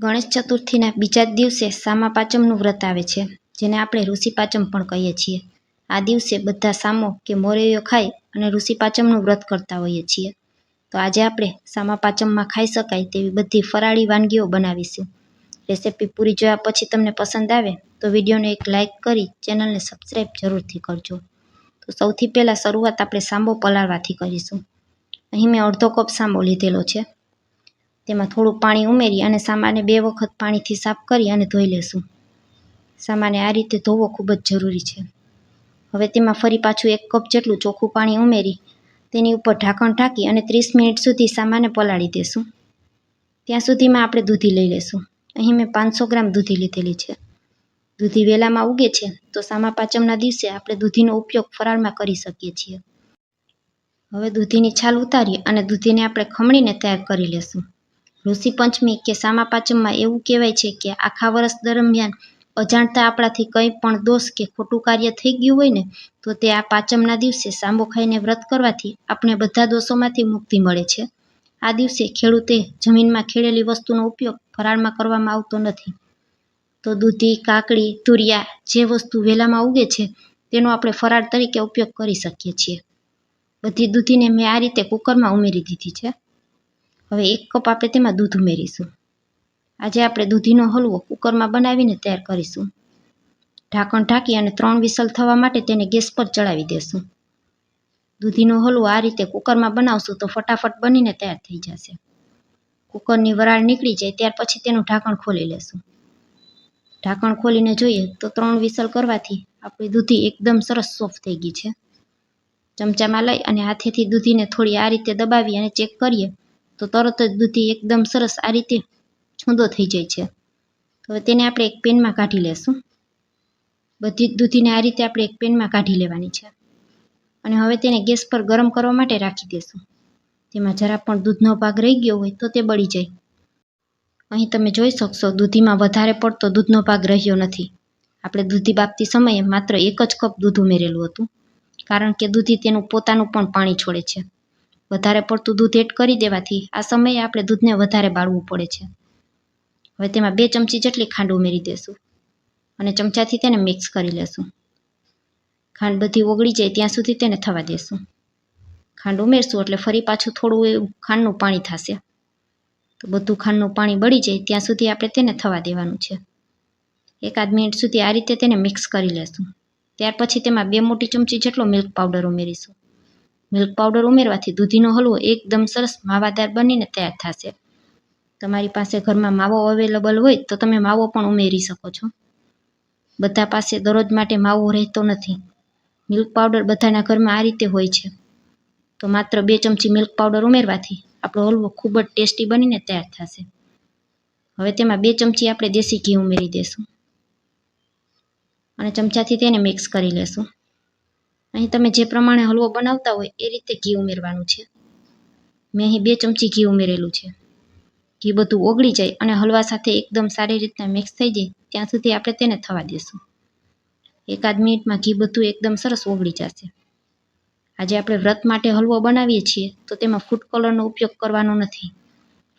ગણેશ ચતુર્થીના બીજા જ દિવસે સામા પાંચમનું વ્રત આવે છે, જેને આપણે ઋષિ પાંચમ પણ કહીએ છીએ. આ દિવસે બધા સામો કે મોરૈયો ખાઈ અને ઋષિ પાંચમનું વ્રત કરતા હોઈએ છીએ. તો આજે આપણે સામા પાંચમમાં ખાઈ શકાય તેવી બધી ફરાળી વાનગીઓ બનાવીશું. રેસિપી પૂરી જોયા પછી તમને પસંદ આવે તો વિડીયોને એક લાઇક કરી ચેનલને સબસ્ક્રાઈબ જરૂરથી કરજો. તો સૌથી પહેલાં શરૂઆત આપણે સાંબો પલાળવાથી કરીશું. અહીં મેં અડધો કપ સાંબો લીધેલો છે. તેમાં થોડું પાણી ઉમેરી અને સામાને બે વખત પાણીથી સાફ કરી અને ધોઈ લેશું. સામાને આ રીતે ધોવો ખૂબ જ જરૂરી છે. હવે તેમાં ફરી પાછું એક કપ જેટલું ચોખ્ખું પાણી ઉમેરી, તેની ઉપર ઢાંકણ ઢાંકી અને ત્રીસ મિનિટ સુધી સામાને પલાળી દેશું. ત્યાં સુધીમાં આપણે દૂધી લઈ લેશું. અહીં મેં પાંચસો ગ્રામ દૂધી લીધેલી છે. દૂધી વેલામાં ઉગે છે, તો સામા પાંચમના દિવસે આપણે દૂધીનો ઉપયોગ ફરાળમાં કરી શકીએ છીએ. હવે દૂધીની છાલ ઉતારી અને દૂધીને આપણે ખમણીને તૈયાર કરી લેશું. ઋષિ પંચમી કે સામા પાંચમમાં એવું કહેવાય છે કે આખા વર્ષ દરમિયાન અજાણતા આપણાથી કંઈ પણ દોષ કે ખોટું કાર્ય થઈ ગયું હોય ને, તો તે આ પાંચમના દિવસે સાંબો ખાઈને વ્રત કરવાથી આપણે બધા દોષોમાંથી મુક્તિ મળે છે. આ દિવસે ખેડૂતે જમીનમાં ખેડેલી વસ્તુનો ઉપયોગ ફરાળમાં કરવામાં આવતો નથી. તો દૂધી, કાકડી, તુરિયા જે વસ્તુ વેલામાં ઉગે છે, તેનો આપણે ફરાળ તરીકે ઉપયોગ કરી શકીએ છીએ. બધી દૂધીને મેં આ રીતે કુકરમાં ઉમેરી દીધી છે. હવે એક કપ આપણે તેમાં દૂધ ઉમેરીશું. આજે આપણે દૂધીનો હલવો કુકરમાં બનાવીને તૈયાર કરીશું. ઢાંકણ ઢાંકી અને ત્રણ વિસલ થવા માટે તેને ગેસ પર ચડાવી દેશું. દૂધીનો હલવો આ રીતે કુકરમાં બનાવશું તો ફટાફટ બનીને તૈયાર થઈ જશે. કુકરની વરાળ નીકળી જાય ત્યાર પછી તેનું ઢાંકણ ખોલી લેશું. ઢાંકણ ખોલીને જોઈએ તો ત્રણ વિસલ કરવાથી આપણી દૂધી એકદમ સરસ સોફ્ટ થઈ ગઈ છે. ચમચામાં લઈ અને હાથેથી દૂધીને થોડી આ રીતે દબાવી અને ચેક કરીએ તો તરત જ દૂધી એકદમ સરસ આ રીતે છૂંદો થઈ જાય છે. હવે તેને આપણે એક પેનમાં કાઢી લેશું. બધી જ દૂધીને આ રીતે આપણે એક પેનમાં કાઢી લેવાની છે. અને હવે તેને ગેસ પર ગરમ કરવા માટે રાખી દેશું. તેમાં જરા પણ દૂધનો ભાગ રહી ગયો હોય તો તે બળી જાય. અહીં તમે જોઈ શકશો, દૂધીમાં વધારે પડતો દૂધનો ભાગ રહ્યો નથી. આપણે દૂધી બાપતી સમયે માત્ર એક જ કપ દૂધ ઉમેરેલું હતું. કારણ કે દૂધી તેનું પોતાનું પણ પાણી છોડે છે. વધારે પડતું દૂધ એડ કરી દેવાથી આ સમયે આપણે દૂધને વધારે બાળવું પડે છે. હવે તેમાં બે ચમચી જેટલી ખાંડ ઉમેરી દેશું અને ચમચાથી તેને મિક્સ કરી લેશું. ખાંડ બધી ઓગળી જાય ત્યાં સુધી તેને થવા દેશું. ખાંડ ઉમેરશું એટલે ફરી પાછું થોડું એવું ખાંડનું પાણી થશે. તો બધું ખાંડનું પાણી બળી જાય ત્યાં સુધી આપણે તેને થવા દેવાનું છે. એકાદ મિનિટ સુધી આ રીતે તેને મિક્સ કરી લેશું. ત્યાર પછી તેમાં બે મોટી ચમચી જેટલો મિલ્ક પાવડર ઉમેરીશું. મિલ્ક પાવડર ઉમેરવાથી દૂધીનો હલવો એકદમ સરસ માવાદાર બનીને તૈયાર થશે. તમારી પાસે ઘરમાં માવો અવેલેબલ હોય તો તમે માવો પણ ઉમેરી શકો છો. બધા પાસે દરરોજ માટે માવો રહેતો નથી. મિલ્ક પાવડર બધાના ઘરમાં આ રીતે હોય છે. તો માત્ર બે ચમચી મિલ્ક પાવડર ઉમેરવાથી આપણો હલવો ખૂબ જ ટેસ્ટી બનીને તૈયાર થશે. હવે તેમાં બે ચમચી આપણે દેશી ઘી ઉમેરી દઈશું અને ચમચાથી તેને મિક્સ કરી લેશું. અહીં તમે જે પ્રમાણે હલવો બનાવતા હોય એ રીતે ઘી ઉમેરવાનું છે. મેં અહીં બે ચમચી ઘી ઉમેરેલું છે. ઘી બધું ઓગળી જાય અને હલવા સાથે એકદમ સારી રીતના મિક્સ થઈ જાય ત્યાં સુધી આપણે તેને થવા દેશું. એકાદ મિનિટમાં ઘી બધું એકદમ સરસ ઓગળી જશે. આજે આપણે વ્રત માટે હલવો બનાવીએ છીએ તો તેમાં ફૂડ કલરનો ઉપયોગ કરવાનો નથી.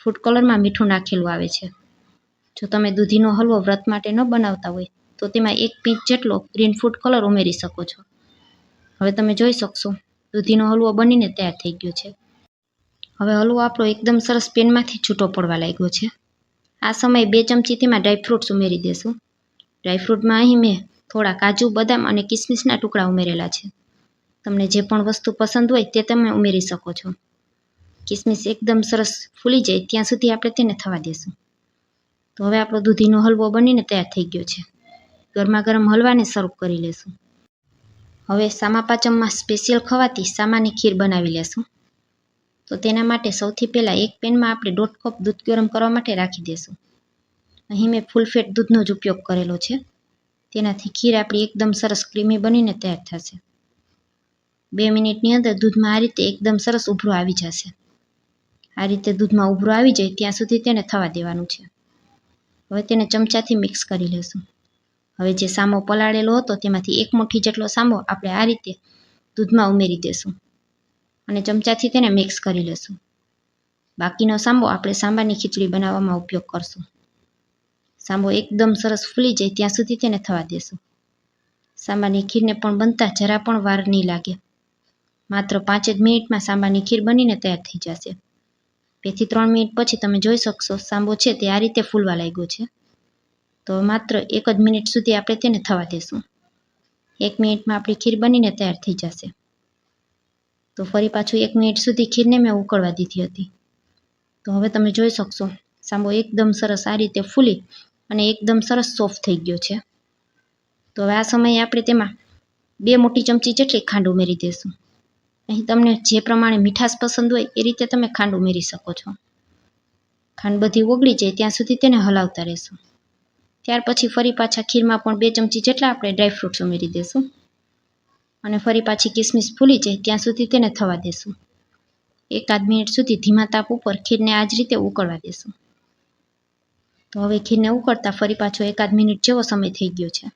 ફૂડ કલરમાં મીઠું નાખેલું આવે છે. જો તમે દૂધીનો હલવો વ્રત માટે ન બનાવતા હોય તો તેમાં એક પીંચ જેટલો ગ્રીન ફૂડ કલર ઉમેરી શકો છો. હવે તમે જોઈ શકશો. દૂધીનો હલવો બનીને તૈયાર થઈ ગયો છે. હવે હલવો આપણો એકદમ સરસ પેનમાંથી છૂટો પડવા લાગ્યો છે. આ સમયે બે ચમચી તેમાં ડ્રાયફ્રૂટ્સ ઉમેરી દેશું. ડ્રાયફ્રૂટમાં અહીં મેં થોડા કાજુ, બદામ અને કિસમિસના ટુકડા ઉમેરેલા છે. તમને જે પણ વસ્તુ પસંદ હોય તે તમે ઉમેરી શકો છો. કિસમિસ એકદમ સરસ ફૂલી જાય ત્યાં સુધી આપણે તેને થવા દેશું. તો હવે આપણો દૂધીનો હલવો બનીને તૈયાર થઈ ગયો છે. ગરમા ગરમ હલવાને સર્વ કરી લેશું. હવે સામા પાચમમાં સ્પેશિયલ ખવાતી સામાની ખીર બનાવી લેશું. તો તેના માટે સૌથી પહેલાં એક પેનમાં આપણે દોઢ કપ દૂધ ગરમ કરવા માટે રાખી દેશું. અહીં મેં ફૂલ ફેટ દૂધનો જ ઉપયોગ કરેલો છે. તેનાથી ખીર આપણી એકદમ સરસ ક્રીમી બનીને તૈયાર થશે. બે મિનિટની અંદર દૂધમાં આ રીતે એકદમ સરસ ઉભરો આવી જશે. આ રીતે દૂધમાં ઉભરો આવી જાય ત્યાં સુધી તેને થવા દેવાનું છે. હવે તેને ચમચાથી મિક્સ કરી લેશું. હવે જે સામો પલાળેલો હતો તેમાંથી એક મુઠ્ઠી જેટલો સામો આપણે આ રીતે દૂધમાં ઉમેરી દેશું અને ચમચાથી તેને મિક્સ કરી લેશું. બાકીનો સાંબો આપણે સાંબાની ખીચડી બનાવવામાં ઉપયોગ કરશું. સાંબો એકદમ સરસ ફૂલી જાય ત્યાં સુધી તેને થવા દેશું. સાંબાની ખીરને પણ બનતા જરા પણ વાર નહીં લાગે. માત્ર પાંચ જ મિનિટમાં સાંબાની ખીર બનીને તૈયાર થઈ જશે. બેથી ત્રણ મિનિટ પછી તમે જોઈ શકશો સાંબો છે તે આ રીતે ફૂલવા લાગ્યો છે. તો માત્ર એક જ મિનિટ સુધી આપણે તેને થવા દેશું. એક મિનિટમાં આપણી ખીર બનીને તૈયાર થઈ જશે. તો ફરી પાછું એક મિનિટ સુધી ખીરને મેં ઉકળવા દીધી હતી. તો હવે તમે જોઈ શકશો, સાંબો એકદમ સરસ આ રીતે ફૂલી અને એકદમ સરસ સોફ્ટ થઈ ગયો છે. તો હવે આ સમયે આપણે તેમાં બે મોટી ચમચી જેટલી ખાંડ ઉમેરી દઈશું અહીં તમને જે પ્રમાણે મીઠાશ પસંદ હોય એ રીતે તમે ખાંડ ઉમેરી શકો છો. ખાંડ બધી ઓગળી જાય ત્યાં સુધી તેને હલાવતા રહેશું. ત્યાર પછી ફરી પાછા ખીરમાં પણ બે ચમચી જેટલા આપણે ડ્રાયફ્રૂટ્સ ઉમેરી દઈશું અને ફરી પાછી કિસમિસ ફૂલી જાય ત્યાં સુધી તેને થવા દેશું. એકાદ મિનિટ સુધી ધીમા તાપ ઉપર ખીરને આ જ રીતે ઉકળવા દેશું. તો હવે ખીરને ઉકળતા ફરી પાછો એકાદ મિનિટ જેવો સમય થઈ ગયો છે.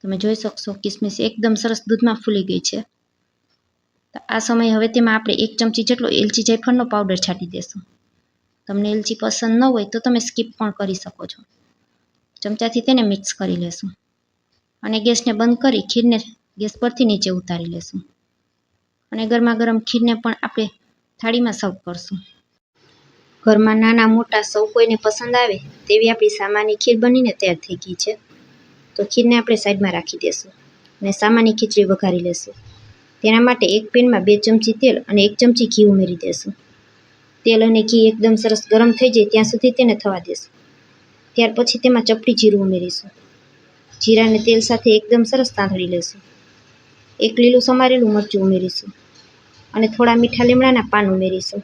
તમે જોઈ શકશો કિસમિસ એકદમ સરસ દૂધમાં ફૂલી ગઈ છે. આ સમયે હવે તેમાં આપણે એક ચમચી જેટલો એલચી જાયફળનો પાવડર છાંટી દેશું. તમને એલચી પસંદ ન હોય તો તમે સ્કીપ પણ કરી શકો છો. ચમચાથી તેને મિક્સ કરી લેશું. અને ગેસને બંધ કરી ખીરને ગેસ પરથી નીચે ઉતારી લેશું. અને ગરમા ગરમ ખીરને પણ આપણે થાળીમાં સર્વ કરશું. ઘરમાં નાના મોટા સૌ કોઈને પસંદ આવે તેવી આપણી સામાની ખીર બનીને તૈયાર થઈ ગઈ છે. તો ખીરને આપણે સાઈડમાં રાખી દેશું અને સામાની ખીચડી વઘારી લેશું. તેના માટે એક પેનમાં બે ચમચી તેલ અને એક ચમચી ઘી ઉમેરી દેશું. તેલ અને ઘી એકદમ સરસ ગરમ થઈ જાય ત્યાં સુધી તેને થવા દેશું. ત્યાર પછી તેમાં ચપટી જીરું ઉમેરીશું. જીરાને તેલ સાથે એકદમ સરસ તાંતળી લેશું. એક લીલું સમારેલું મરચું ઉમેરીશું અને થોડા મીઠા લીમડાના પાન ઉમેરીશું.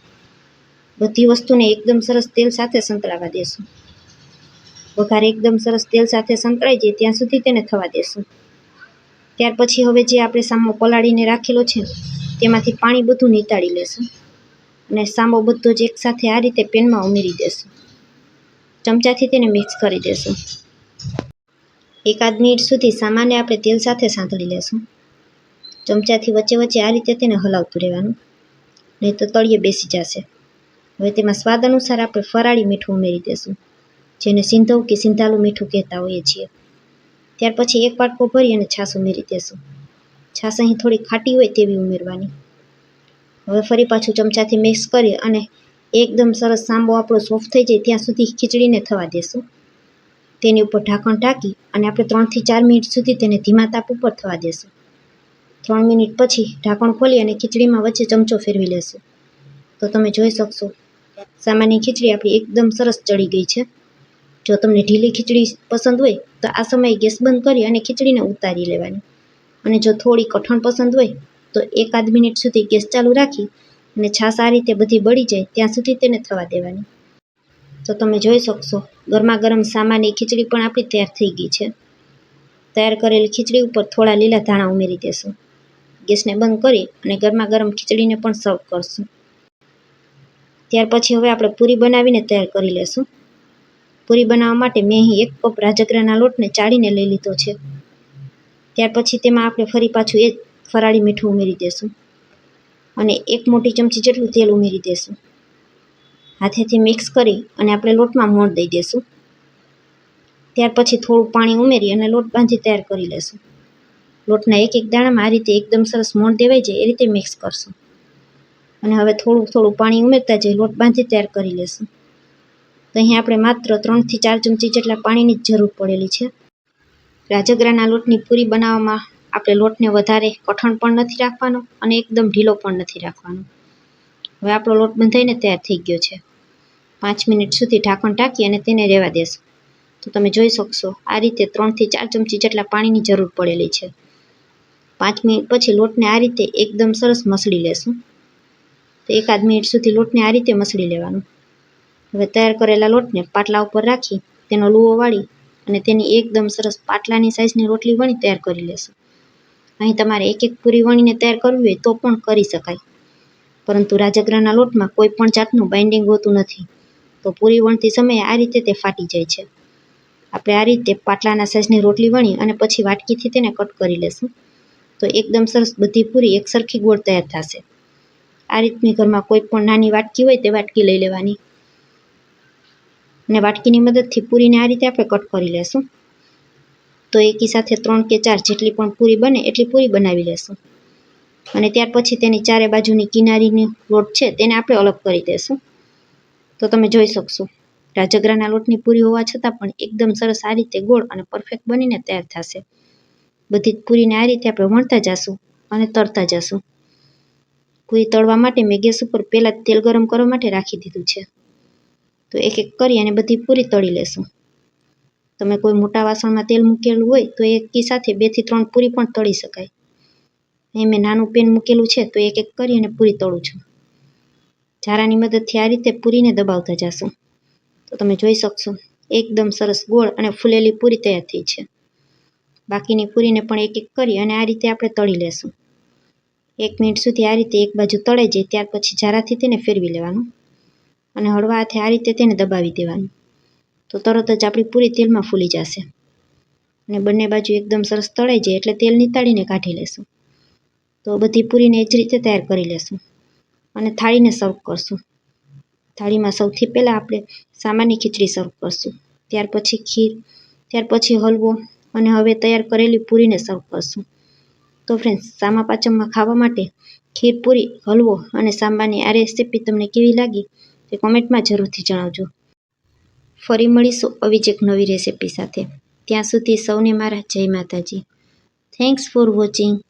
બધી વસ્તુને એકદમ સરસ તેલ સાથે સંતળાવા દેશું. વઘાર એકદમ સરસ તેલ સાથે સંતળાઈ જાય ત્યાં સુધી તેને થવા દેશું. ત્યાર પછી હવે જે આપણે સામો પલાળીને રાખેલો છે, તેમાંથી પાણી બધું નીતાળી લેશું અને સામો બધો જ એકસાથે આ રીતે પેનમાં ઉમેરી દેશું. ચમચાથી તેને મિક્સ કરી દેશું. એકાદ મિનિટ સુધી સામાન્ય આપણે તેલ સાથે સાંતળી લેશું. ચમચાથી વચ્ચે વચ્ચે આ રીતે તેને હલાવતું રહેવાનું. નહીં તો તળિયે બેસી જશે. હવે તેમાં સ્વાદ અનુસાર આપણે ફરાળી મીઠું ઉમેરી દેશું, જેને સિંધવ કે સિંધાલું મીઠું કહેતા હોઈએ છીએ. ત્યાર પછી એક પાટકો ભરી અને છાશ ઉમેરી દેશું. છાશ અહીં થોડી ખાટી હોય તેવી ઉમેરવાની. હવે ફરી પાછું ચમચાથી મિક્સ કરી અને એકદમ સરસ સાંબો આપણો સોફ્ટ થઈ જાય ત્યાં સુધી ખીચડીને થવા દેશું. તેની ઉપર ઢાંકણ ઢાંકી અને આપણે ત્રણથી ચાર મિનિટ સુધી તેને ધીમા તાપ ઉપર થવા દેશું. ત્રણ મિનિટ પછી ઢાંકણ ખોલી અને ખીચડીમાં વચ્ચે ચમચો ફેરવી લેશું. તો તમે જોઈ શકશો, સામાન્ય ખીચડી આપણી એકદમ સરસ ચડી ગઈ છે. જો તમને ઢીલી ખીચડી પસંદ હોય, તો આ સમયે ગેસ બંધ કરી અને ખીચડીને ઉતારી લેવાની. અને જો થોડી કઠણ પસંદ હોય, તો એકાદ મિનિટ સુધી ગેસ ચાલુ રાખી અને છાશ આ રીતે બધી બળી જાય, ત્યાં સુધી તેને થવા દેવાની. તો તમે જોઈ શકશો ગરમા ગરમ સામાની ખીચડી પણ આપણી તૈયાર થઈ ગઈ છે. તૈયાર કરેલી ખીચડી ઉપર થોડા લીલા ધાણા ઉમેરી દેશું. ગેસને બંધ કરી અને ગરમા ગરમ ખીચડીને પણ સર્વ કરશું. ત્યાર પછી હવે આપણે પૂરી બનાવીને તૈયાર કરી લેશું. પૂરી બનાવવા માટે મેં અહીં એક કપ રાજગરાના લોટને ચાળીને લઈ લીધો છે. ત્યાર પછી તેમાં આપણે ફરી પાછું એ જ ફરાળી મીઠું ઉમેરી દેશું. અને એક મોટી ચમચી જેટલું તેલ ઉમેરી દેશું. હાથેથી મિક્સ કરી અને આપણે લોટમાં મોણ દઈ દેશું. ત્યાર પછી થોડું પાણી ઉમેરી અને લોટ બાંધી તૈયાર કરી લેશું. લોટના એક એક દાણામાં આ રીતે એકદમ સરસ મોણ દેવાઈ જાય એ રીતે મિક્સ કરશું. અને હવે થોડું થોડું પાણી ઉમેરતા જઈ લોટ બાંધી તૈયાર કરી લેશું. તો અહીં આપણે માત્ર ત્રણથી ચાર ચમચી જેટલા પાણીની જ જરૂર પડેલી છે. રાજગરાના લોટની પૂરી બનાવવામાં આપણે લોટને વધારે કઠણ પણ નથી રાખવાનો અને એકદમ ઢીલો પણ નથી રાખવાનો. હવે આપણો લોટ બંધાઈને તૈયાર થઈ ગયો છે. પાંચ મિનિટ સુધી ઢાંકણ ઢાંકી અને તેને રહેવા દેશું. તો તમે જોઈ શકશો, આ રીતે ત્રણથી ચાર ચમચી જેટલા પાણીની જરૂર પડેલી છે. પાંચ મિનિટ પછી લોટને આ રીતે એકદમ સરસ મસળી લેશું. તો એકાદ મિનિટ સુધી લોટને આ રીતે મસળી લેવાનું. હવે તૈયાર કરેલા લોટને પાટલા ઉપર રાખી, તેનો લુઓ વાળી અને તેની એકદમ સરસ પાટલાની સાઇઝની રોટલી વણી તૈયાર કરી લેશું. અહીં તમારે એક એક પૂરી વણીને તૈયાર કરવી હોય તો પણ કરી શકાય. પરંતુ રાજગરાના લોટમાં કોઈ પણ જાતનું બાઇન્ડિંગ હોતું નથી. તો પૂરી વણતી સમયે આ રીતે તે ફાટી જાય છે. આપણે આ રીતે પાટલાના સાઈઝની રોટલી વણી અને પછી વાટકીથી તેને કટ કરી લેશું. તો એકદમ સરસ બધી પૂરી એક સરખી ગોળ તૈયાર થશે. આ રીતની ઘરમાં કોઈ પણ નાની વાટકી હોય તે વાટકી લઈ લેવાની. અને વાટકીની મદદથી પૂરીને આ રીતે આપણે કટ કરી લેશું. તો એકી સાથે ત્રણ કે ચાર જેટલી પણ પૂરી બને, એટલી પૂરી બનાવી લેશું. અને ત્યાર પછી તેની ચારે બાજુની કિનારીની લોટ છે, તેને આપણે અલગ કરી દેશું. તો તમે જોઈ શકશો, રાજગરાના લોટની પૂરી હોવા છતાં પણ એકદમ સરસ આ રીતે ગોળ અને પરફેક્ટ બનીને તૈયાર થશે. બધી પૂરીને આ રીતે આપણે વણતા જશું અને તળતા જશું. પૂરી તળવા માટે મેં ગેસ ઉપર પહેલાં તેલ ગરમ કરવા માટે રાખી દીધું છે. તો એક એક કરી અને બધી પૂરી તળી લેશું. તમે કોઈ મોટા વાસણમાં તેલ મૂકેલું હોય, તો એકી સાથે બેથી ત્રણ પૂરી પણ તળી શકાય. અહીં મેં નાનું પેન મૂકેલું છે, તો એક એક કરી અને પૂરી તળું છું. ઝારાની મદદથી આ રીતે પૂરીને દબાવતા જશું. તો તમે જોઈ શકશો, એકદમ સરસ ગોળ અને ફૂલેલી પૂરી તૈયાર થઈ છે. બાકીની પૂરીને પણ એક એક કરી અને આ રીતે આપણે તળી લેશું. એક મિનિટ સુધી આ રીતે એક બાજુ તળાઈ જાય ત્યાર પછી ઝારાથી તેને ફેરવી લેવાનું. અને હળવા હાથે આ રીતે તેને દબાવી દેવાનું. તો તરત જ આપણી પૂરી તેલમાં ફૂલી જશે. અને બંને બાજુ એકદમ સરસ તળાઈ જાય એટલે તેલ નીતાળીને કાઢી લેશું. તો બધી પૂરીને એ જ રીતે તૈયાર કરી લેશું. અને થાળીને સર્વ કરશું. થાળીમાં સૌથી પહેલાં આપણે સામાન્ય ખીચડી સર્વ કરશું. ત્યાર પછી ખીર, ત્યાર પછી હલવો અને હવે તૈયાર કરેલી પૂરીને સર્વ કરશું. તો ફ્રેન્ડ્સ સામા પાચમમાં ખાવા માટે ખીર પૂરી, હલવો અને સાંબાની આ રેસીપી તમને કેવી લાગી તે કોમેન્ટમાં જરૂરથી જણાવજો. ફરી મળીશું આવી જ એક નવી રેસીપી સાથે. ત્યાં સુધી સૌને મારા જય માતાજી. Thanks for watching